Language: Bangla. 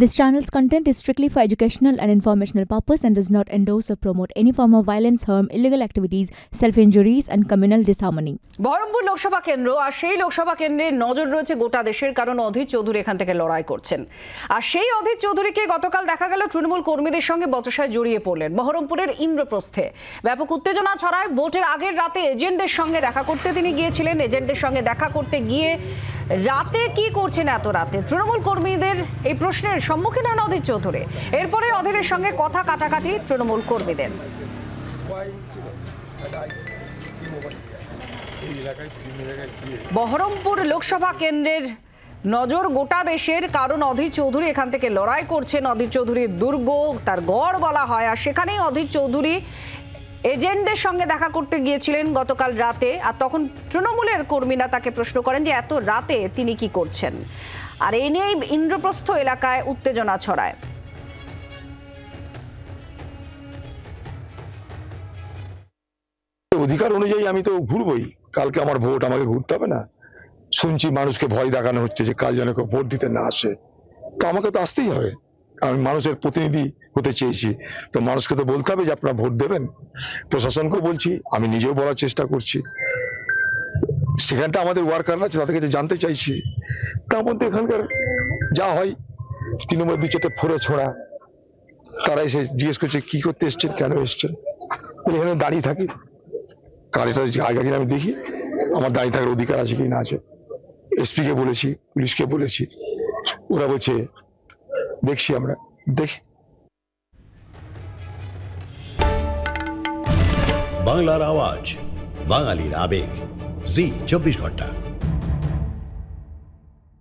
This channel's content is strictly for educational and informational purpose and does not endorse or promote any form of violence, harm, illegal activities, self-injuries and communal disharmony. Baharampur Lok Sabha কেন্দ্র আর সেই লোকসভা কেন্দ্রের নজর রয়েছে গোটা দেশের কারণ অধীর চৌধুরী এখান থেকে লড়াই করছেন আর সেই অধীর চৌধুরীকে গতকাল দেখা গেল তৃণমূল কর্মীদের সঙ্গে বচসায় জড়িয়ে পড়লেন বহরমপুরের ইন্দ্রপ্রস্থে ব্যাপক উত্তেজনা ছড়ায় ভোটের আগের রাতে এজেন্টদের সঙ্গে দেখা করতে তিনি গিয়েছিলেন এজেন্টদের সঙ্গে দেখা করতে গিয়ে রাতে কি করছেন এত রাতে? তৃণমূল কর্মীদের এই প্রশ্নের সম্মুখীন হন অধীর চৌধুরী। এরপরে অধীরের সঙ্গে কথা কাটাকাটি তৃণমূল কর্মীদের। বহরমপুর লোকসভা কেন্দ্রের নজর গোটা দেশের, কারণ অধীর চৌধুরী এখান থেকে লড়াই করছেন। অধীর চৌধুরীর দুর্গ, তার গড় বলা হয়, আর সেখানেই অধীর চৌধুরী এজেন্টদের সঙ্গে দেখা করতে গিয়েছিলেন গতকাল রাতে, আর তখন তৃণমূলের কর্মীরা তাকে প্রশ্ন করেন যে এত রাতে তিনি কি করছেন। আর এই নিয়েই ইন্দ্রপ্রস্থ এলাকায় উত্তেজনা ছড়ায়। অধিকার অনুযায়ী আমি তো ঘুরবই। কালকে আমার ভোট, আমাকে ঘুরতে হবে না। শুনছি মানুষকে ভয় দেখানো হচ্ছে যে কাল যেন কেউ ভোট দিতে না আসে। তো আমাকে তো আসতেই হবে। আমি মানুষের প্রতিনিধি হতে চেয়েছি। তো মানুষকে তো বলতে হবে যে আপনারা ভোট দেবেন। প্রশাসনকেও বলছি, আমি নিজেও বলার চেষ্টা করছি। সেখানটা আমাদের ওয়ার্কাররা আছে তাদের কাছে জানতে চাইছি, তার মধ্যে এখানকার যা হয় তৃণমূল দু চারটে ফোরে ছোড়া, তারা এসে জিজ্ঞেস করছে, কি করতে এসছেন? কেন এসছেন? এখানে দাঁড়িয়ে থাকি। গাড়িটা আগে আমি দেখি, আমার দাঁড়িয়ে থাকার অধিকার আছে কি না আছে। এসপিকে বলেছি, পুলিশকে বলেছি। ওরা বলছে দেখছি আমরা দেখি বাংলার আওয়াজ বাঙালির আবেগ জি চব্বিশ ঘন্টা